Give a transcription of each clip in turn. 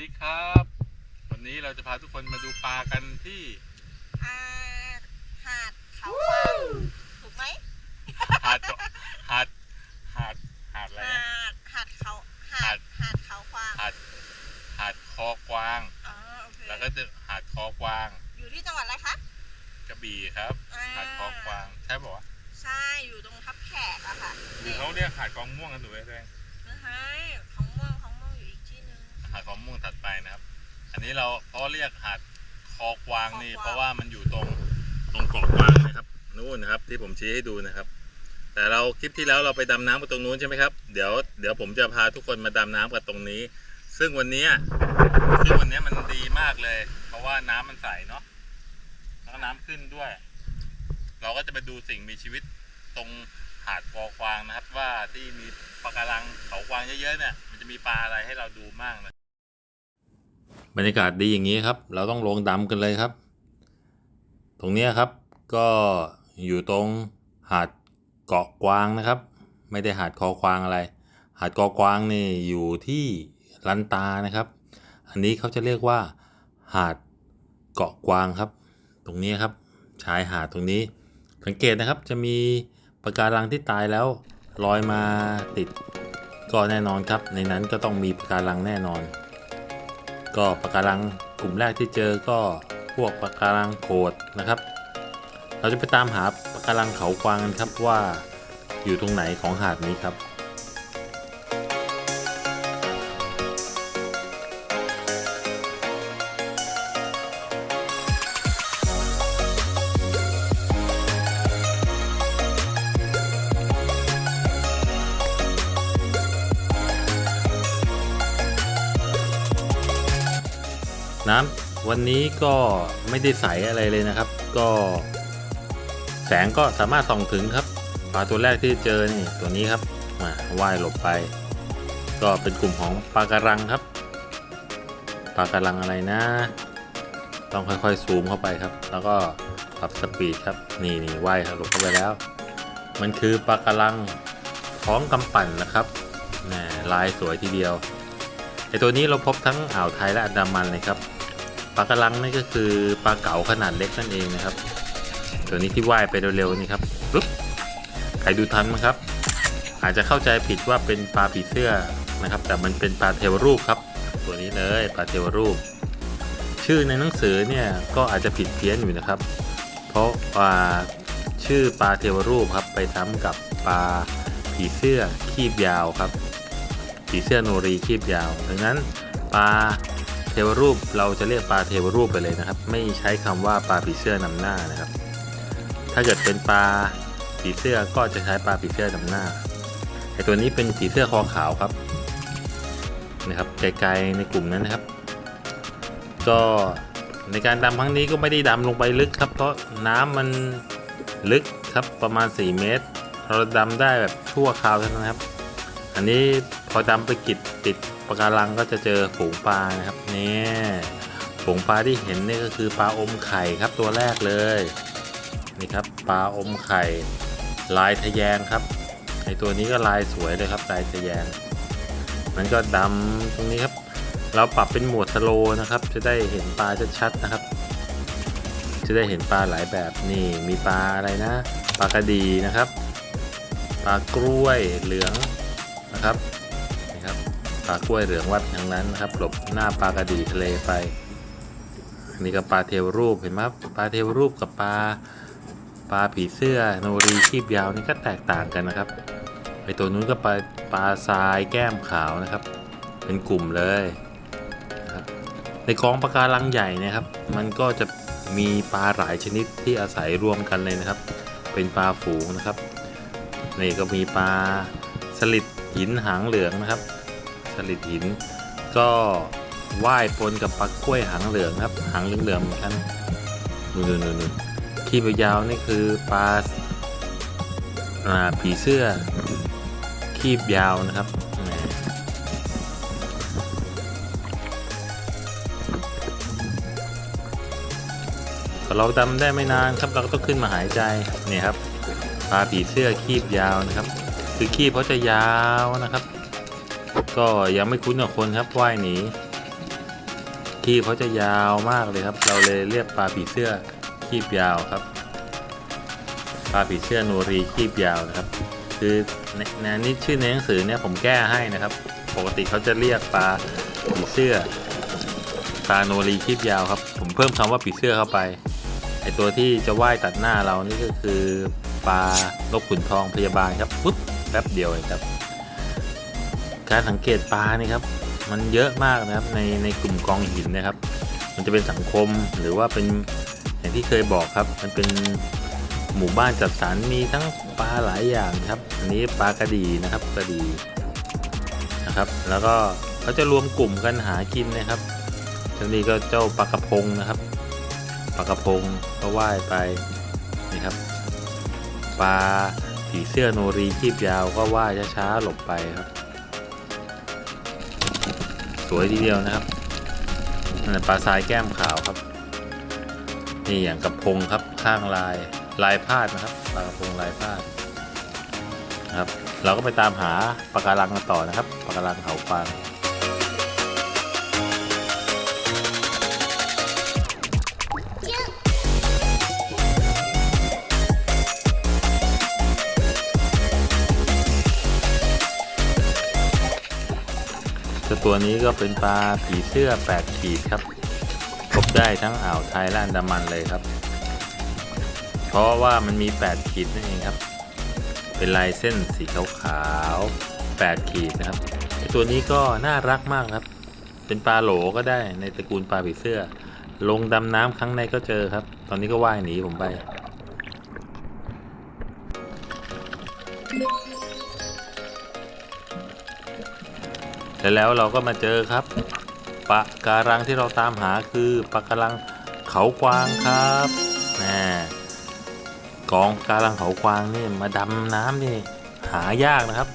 ดีครับ วันนี้เราจะพาทุกคนมาดูปลากันที่อ่าหาดเขาควางถูกไหมหาดเจาะหาดหาดหาดอะไรหานะดหาดเขาหาหาดดหาดเขาควางหาดหาดคอกวาง อ๋อโอเคแล้วก็จะหาดคอกวางอยู่ที่จังหวัดอะไรคะกระบี่ครับ อ่หาดคอกวางใช่ป่าวะใช่อยู่ตรงทับแขกอะค่ะหรือเขาเรียกหาดกองม่วงกันถูกไหมแดงไม่ใช่ งหาดกองม่วงถัดไปนะครับ อันนี้เราเพราะเรียกหาดคอกวางนี่คอกวางเพราะว่ามันอยู่ตรงตรงเกาะกวางนะครับนู่นนะครับ ที่ผมชี้ให้ดูนะครับ แต่เราคลิปที่แล้วเราไปดำน้ำกันตรงนู้นใช่ไหมครับเดี๋ยวเดี๋ยวผมจะพาทุกคนมาดำน้ำกันตรงนี้ ซึ่งวันเนี้ยซึ่งวันเนี้ยมันดีมากเลย เพราะว่าน้ำมันใสเนาะแล้วก็น้ำขึ้นด้วย เราก็จะไปดูสิ่งมีชีวิตตรงหาดกอควางนะครับว่าที่มีปะการังเขากวางเยอะๆเนี่ยมันจะมีปลาอะไรให้เราดูมากนะ บรรยากาศดีอย่างนี้ครับ เราต้องลงดำกันเลยครับ ตรงนี้ครับก็อยู่ตรงหาดเกาะกวางนะครับ ไม่ได้หาดคอควางอะไร หาดเกาะกวางนี่อยู่ที่ลันตานะครับ อันนี้เขาจะเรียกว่า หาดเกาะกวางครับ ตรงนี้ครับชายหาดตรงนี้ สังเกตนะครับจะมีปะการังที่ตายแล้วลอยมาติดก็แน่นอนครับ ในนั้นก็ต้องมีปะการังแน่นอน ก็ปะการังกลุ่มแรกที่เจอก็พวกปะการังโขดนะครับ เราจะไปตามหาปะการังเขากวางกันครับว่าอยู่ตรงไหนของหาดนี้ครับ วันนี้ก็ไม่ได้ใสอะไรเลยนะครับ ก็แสงก็สามารถส่องถึงครับปลาตัวแรกที่เจอนี่ตัวนี้ครับมาว่ายหลบไป ก็เป็นกลุ่มของปลาการังครับปลาการังอะไรนะ ต้องค่อยๆซูมเข้าไปครับ แล้วก็ปรับสปีดครับนี่นี่ว่ายครับหลบเข้าไปแล้ว มันคือปลาการังท้องกำปั่นนะครับลายสวยทีเดียวไอตัวนี้เราพบทั้งอ่าวไทยและอันดามันเลยครับ ปลากระลังนี่ก็คือปลาเก๋าขนาดเล็กนั่นเองนะครับ ตัวนี้ที่ว่ายไปเร็วๆนี่ครับปึ๊บใครดูทันไหมครับ อาจจะเข้าใจผิดว่าเป็นปลาผีเสื้อนะครับ แต่มันเป็นปลาเทวรูปครับ ตัวนี้เลยปลาเทวรูป ชื่อในหนังสือเนี่ยก็อาจจะผิดเพี้ยนอยู่นะครับ เพราะว่าชื่อปลาเทวรูปครับไปซ้ำกับปลาผีเสื้อคีบยาวครับ ผีเสื้อโนรีคีบยาวดังนั้นปลา ทวรูปเราจะเรียกปลาเทวรูปไปเลยนะครับ ไม่ใช้คำว่าปลาผีเสื้อนำหน้านะครับ ถ้าเกิดเป็นปลาผีเสื้อก็จะใช้ปลาผีเสื้อนำหน้าไอตัวนี้เป็นผีเสื้อคอขาวครับนะครับไกลๆในกลุ่มนั้นนะครับ ก็ในการดำครั้งนี้ก็ไม่ได้ดำลงไปลึกครับ เพราะน้ำมันลึกครับประมาณ 4 เมตร เราดำได้แบบชั่วคราวเท่านั้นครับ อันนี้พอดำไปกิดติดปะการังก็จะเจอฝูงปลานะครับเนี่ยฝูงปลาที่เห็นนี่ก็คือปลาอมไข่ครับตัวแรกเลยนี่ครับปลาอมไข่ ลายทะแยงครับในตัวนี้ก็ลายสวยเลยครับลายทะแยง มันก็ดำตรงนี้ครับ เราปรับเป็นโหมดสโลนะครับ จะได้เห็นปลาชัดๆนะครับ จะได้เห็นปลาหลายแบบนี่มีปลาอะไรนะปลากระดีนะครับ ปลากล้วยเหลือง นะครับนี่ครับปลากล้วยเหลืองวัดทางนั้นนะครับหลบหน้าปลากระดีทะเลไปอันนี้ก็ปลาเทวรูปเห็นไหมครับปลาเทวรูปกับปลาปลาผีเสื้อโนรีคีบยาวนี่ก็แตกต่างกันนะครับไอตัวนู้นก็ปลาปลาทรายแก้มขาวนะครับ เป็นกลุ่มเลยนะครับในคลองปะการังใหญ่นะครับ มันก็จะมีปลาหลายชนิดที่อาศัยรวมกันเลยนะครับ เป็นปลาฝูงนะครับนี่ก็มีปลาสลิด หินหางเหลืองนะครับ สลิดหิน ก็ว่ายปนกับปลากล้วยหางเหลืองครับ หางเหลืองๆเหมือนกันนู่นนู่นนู่นขีบยาวนี่คือปลาอ่าผีเสื้อคีบยาวนะครับเราดำได้ไม่นานครับเราก็ต้องขึ้นมาหายใจนี่ครับปลาผีเสื้อคีบยาวนะครับ คือขี้เขาจะยาวนะครับ ก็ยังไม่คุ้นกับคนครับว่ายหนีคีบเขาจะยาวมากเลยครับ เราเลยเรียกปลาผีเสื้อคีบยาวครับ ปลาผีเสื้อโนรีคีบยาวนะครับ คือในนี้ชื่อในหนังสือเนี่ยผมแก้ให้นะครับ ปกติเขาจะเรียกปลาผีเสื้อปลาโนรีคีบยาวครับ ผมเพิ่มคำว่าผีเสื้อเข้าไปไอตัวที่จะว่ายตัดหน้าเรานี่ก็คือปลานกขุนทองพยาบาลครับปุ๊บ ป๊บเดียวเองครับ การสังเกตปลานี่ครับ มันเยอะมากนะครับในในกลุ่มกองหินนะครับ มันจะเป็นสังคมหรือว่าเป็นอย่างที่เคยบอกครับ มันเป็นหมู่บ้านจัดสรรมีทั้งปลาหลายอย่างครับ อันนี้ปลากระดีนะครับกระดีนะครับ แล้วก็เขาจะรวมกลุ่มกันหากินนะครับทางนี้ก็เจ้าปลากระพงนะครับปลากระพงก็ว่ายไปนี่ครับปลา ผีเสื้อโนรีคีบยาวก็ว่ายช้าๆหลบไปครับ สวยทีเดียวนะครับนั่นปลาทรายแก้มขาวครับนี่อย่างกระพงครับข้างลายลายพาดนะครับปลากระพงลายพาดนะครับ เราก็ไปตามหาปลาการังกันต่อนะครับปลาการังเขาฟาง ตัวนี้ก็เป็นปลาผีเสื้อ 8 ขีดครับพบได้ทั้งอ่าวไทยและอันดามันเลยครับ เพราะว่ามันมี 8 ขีดนั่นเองครับ เป็นลายเส้นสีขาวๆ8ขีดนะครับตัวนี้ก็น่ารักมากครับ เป็นปลาโหลก็ได้ในตระกูลปลาผีเสื้อ ลงดำน้ำครั้งในก็เจอครับ ตอนนี้ก็ว่ายหนีผมไป แต่แล้วเราก็มาเจอครับปะการังที่เราตามหาคือปะการังเขากวางครับแหมกองการังเขากวางนี่มาดำน้ำนี่หายากนะครับ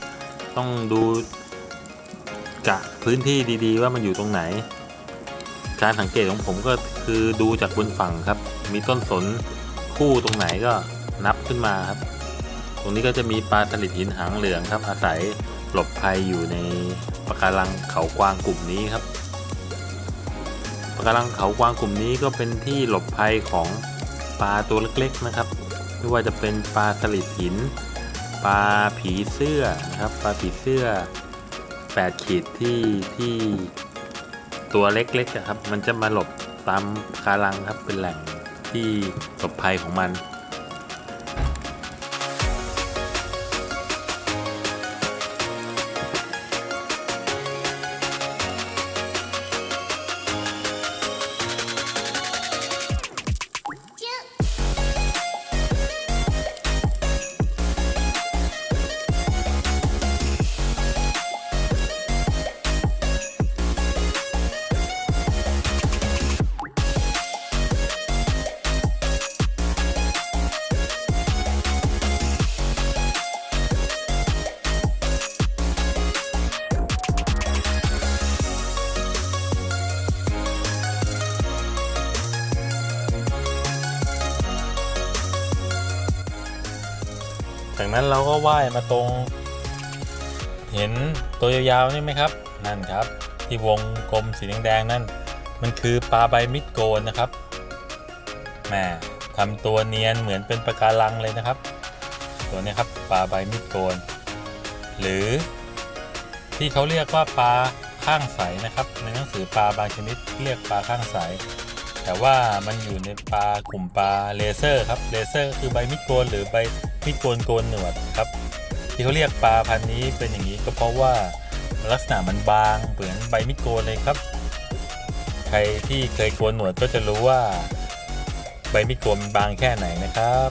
ต้องดูกะพื้นที่ดีๆ ว่ามันอยู่ตรงไหน การสังเกตของผมก็คือดูจากบนฝั่งครับ มีต้นสนคู่ตรงไหนก็นับขึ้นมาครับ ตรงนี้ก็จะมีปลาสลิดหินหางเหลืองครับอาศัย หลบภัยอยู่ในปะการังเขากวางกลุ่มนี้ครับปะการังเขากวางกลุ่มนี้ก็เป็นที่หลบภัยของปลาตัวเล็กๆนะครับ ไม่ว่าจะเป็นปลาสลิดหิน ปลาผีเสื้อนะครับปลาผีเสื้อ8ขีดที่ที่ตัวเล็กๆอะครับ มันจะมาหลบตามกาลังครับเป็นแหล่งที่หลบภัยของมัน จากนั้นเราก็ว่ายมาตรง เห็นตัวยาวๆนี่ไหมครับ นั่นครับ ที่วงกลมสีแดงๆนั่น มันคือปลาใบมิดโกนนะครับแหมทำตัวเนียนเหมือนเป็นปะการังเลยนะครับ ตัวนี้ครับปลาใบมิดโกน หรือที่เขาเรียกว่าปลาข้างใสนะครับ ในหนังสือปลาบางชนิดเรียกปลาข้างใส แต่ว่ามันอยู่ในปลากลุ่มปลาเลเซอร์ครับเลเซอร์คือใบมิดโกนหรือใบมิดโกนโกนหนวดครับ ที่เขาเรียกปลาพันธุ์นี้เป็นอย่างนี้ก็เพราะว่าลักษณะมันบางเหมือนใบมิดโกนเลยครับ ใครที่เคยโกนหนวดก็จะรู้ว่าใบมิดโกนมันบางแค่ไหนนะครับ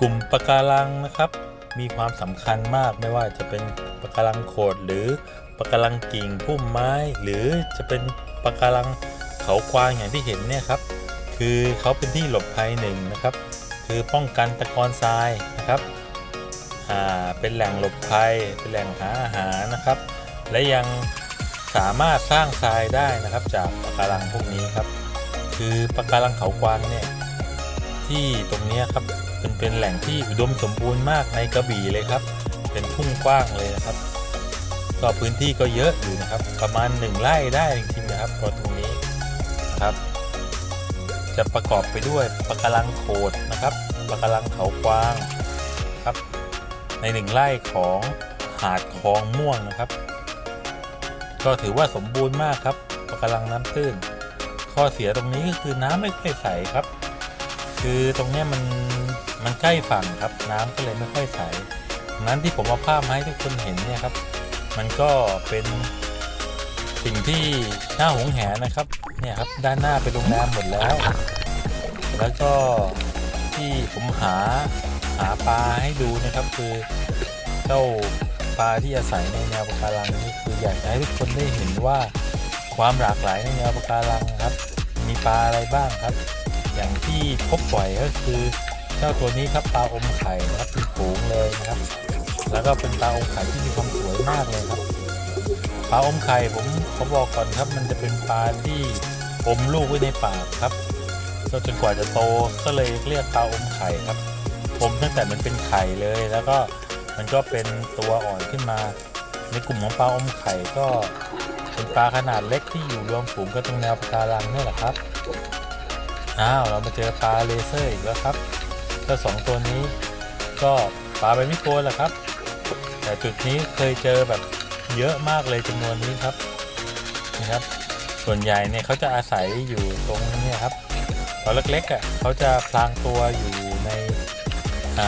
กลุ่มปะการังนะครับ มีความสำคัญมากไม่ว่าจะเป็นปะการังโขดหรือปะการังกิ่งพุ่มไม้ หรือจะเป็นปะการังเขาควางอย่างที่เห็นเนี่ยครับ คือเขาเป็นที่หลบภัยหนึ่งนะครับ คือป้องกันตะกอนทรายนะครับอ่าเป็นแหล่งหลบภัยเป็นแหล่งหาอาหารนะครับ และยังสามารถสร้างทรายได้นะครับ จากปะการังพวกนี้ครับ คือปะการังเขากวางเนี่ยที่ตรงนี้ครับ เป็นเป็นแหล่งที่อุดมสมบูรณ์มากในกระบี่เลยครับ เป็นทุ่งกว้างเลยนะครับ ก็พื้นที่ก็เยอะอยู่นะครับ ประมาณหนึ่งไร่ได้จริงๆนะครับพราะตรงนี้นะครับ จะประกอบไปด้วยปะการังโขดนะครับปะการังเขากวางครับ ในหนึ่งไร่ของหาดคลองม่วงนะครับ ก็ถือว่าสมบูรณ์มากครับปะการังน้ำตื้น ข้อเสียตรงนี้ก็คือน้ำไม่ค่อยใสครับ คือตรงนี้มัน มันใกล้ฝั่งครับ น้ำก็เลยไม่ค่อยใสดังนั้นที่ผมเอาภาพมาให้ทุกคนเห็นเนี่ยครับ มันก็เป็นสิ่งที่น่าหวงแหนนะครับ เนี่ยครับด้านหน้าเป็นโรงแรมหมดแล้ว แล้วก็ที่ผมหาหาปลาให้ดูนะครับคือเจ้าปลาที่อาศัยในแนวปะการังนี่คืออยากให้ทุกคนได้เห็นว่าความหลากหลายในแนวปะการังครับ มีปลาอะไรบ้างครับ อย่างที่พบบ่อยก็คือ เจ้าตัวนี้ครับปลาอมไข่นะครับเป็นฝูงเลยนะครับ แล้วก็เป็นปลาอมไข่ที่มีความสวยมากเลยครับปลาอมไข่ผมเขาบอกก่อนครับ มันจะเป็นปลาที่อมลูกไว้ในปากครับก็จนกว่าจะโตก็เลยเรียกปลาอมไข่ครับอมตั้งแต่มันเป็นไข่เลย แล้วก็มันก็เป็นตัวอ่อนขึ้นมา ในกลุ่มของปลาอมไข่ก็เป็นปลาขนาดเล็กที่อยู่รวมฝูงกันตรงแนวปะการังนี่แหละครับอ้าวเรามาเจอปลาเลเซอร์อีกแล้วครับ ก็สองตัวนี้ก็ปลาใบมิโกนแหละครับ แต่จุดนี้เคยเจอแบบเยอะมากเลยจำนวนนี้ครับนะครับ ส่วนใหญ่เนี่ยเขาจะอาศัยอยู่ตรงนี้ครับตอนเล็กๆอะเขาจะพลางตัวอยู่ในอ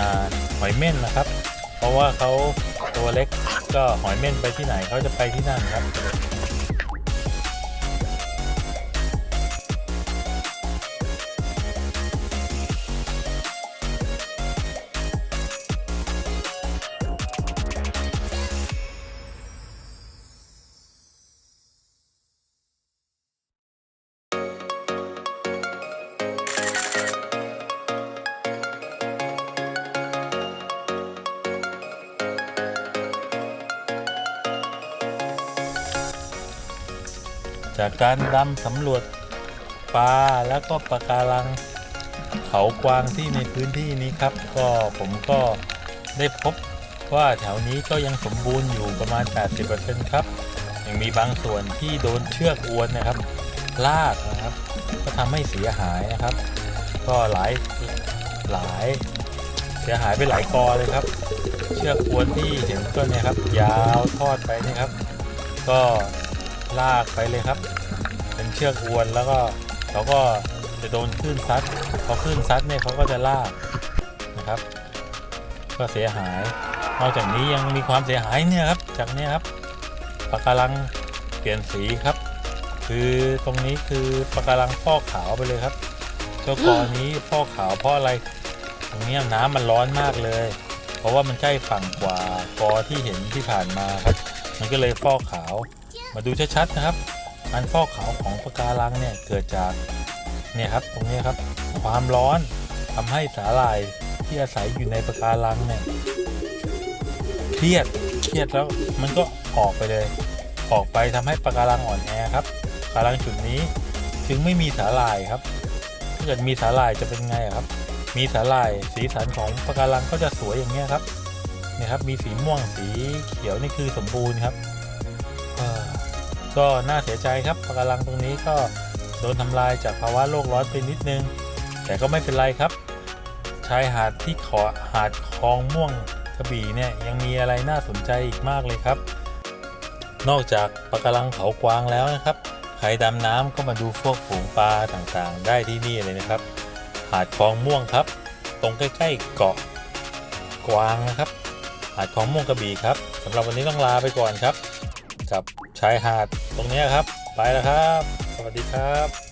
หอยเม่นนะครับ เพราะว่าเขาตัวเล็กก็หอยเม่นไปที่ไหนเขาจะไปที่นั่นครับ จากการดำสำรวจปลาแล้วก็ปะการังเขากวางที่ในพื้นที่นี้ครับ ก็ผมก็ได้พบว่าแถวนี้ก็ยังสมบูรณ์อยู่ประมาณ 80%ครับ ยังมีบางส่วนที่โดนเชือกอวนนะครับลากนะครับ ก็ทำให้เสียหายนะครับ ก็หลายหลายเสียหายไปหลายกอเลยครับ เชือกอวนที่เห็นก็เนี่ยครับ ยาวทอดไปนะครับ ก็ ลากไปเลยครับ เป็นเชือกอวนแล้วก็เขาก็จะโดนคลื่นซัดพอคลื่นซัดเนี่ยเขาก็จะลากนะครับ ก็เสียหาย นอกจากนี้ยังมีความเสียหายเนี่ยครับ จากเนี้ครับปะการังเปลี่ยนสีครับ คือตรงนี้คือปะการังฟอกขาวไปเลยครับเจ้ากอนี้ฟอกขาวเพราะอะไร ตรงนี้น้ำมันร้อนมากเลย เพราะว่ามันใกล้ฝั่งกว่ากอที่เห็นที่ผ่านมาครับ มันก็เลยฟอกขาว มาดูชัดๆนะครับการฟอกขาวของปะการังเนี่ยเกิดจากเนี่ยครับตรงนี้ครับ ความร้อนทำให้สาหร่ายที่อาศัยอยู่ในปะการังเนี่ยเครียดเครียดแล้วมันก็ออกไปเลย ออกไปทำให้ปะการังอ่อนแอครับปะการังจุดนี้จึงไม่มีสาหร่ายครับถ้าเกิดมีสาหร่ายจะเป็นไงครับ มีสาหร่ายสีสันของปะการังก็จะสวยอย่างเงี้ยครับเนี่ยครับมีสีม่วงสีเขียวนี่คือสมบูรณ์ครับ ก็น่าเสียใจครับปะการังตรงนี้ก็โดนทำลายจากภาวะโลกร้อนไปนิดนึง แต่ก็ไม่เป็นไรครับ ชายหาดที่ขอหาดคลองม่วงกระบี่เนี่ยยังมีอะไรน่าสนใจอีกมากเลยครับ นอกจากปะการังเขากวางแล้วนะครับใครดำน้ำก็มาดูพวกฝูงปลาต่างๆ ได้ที่นี่เลยนะครับ หาดคลองม่วงครับ ตรงใกล้ๆเกาะกวางนะครับ หาดคลองม่วงกระบี่ครับสำหรับวันนี้ต้องลาไปก่อนครับกับ ชายหาดตรงนี้ครับ ไปแล้วครับ สวัสดีครับ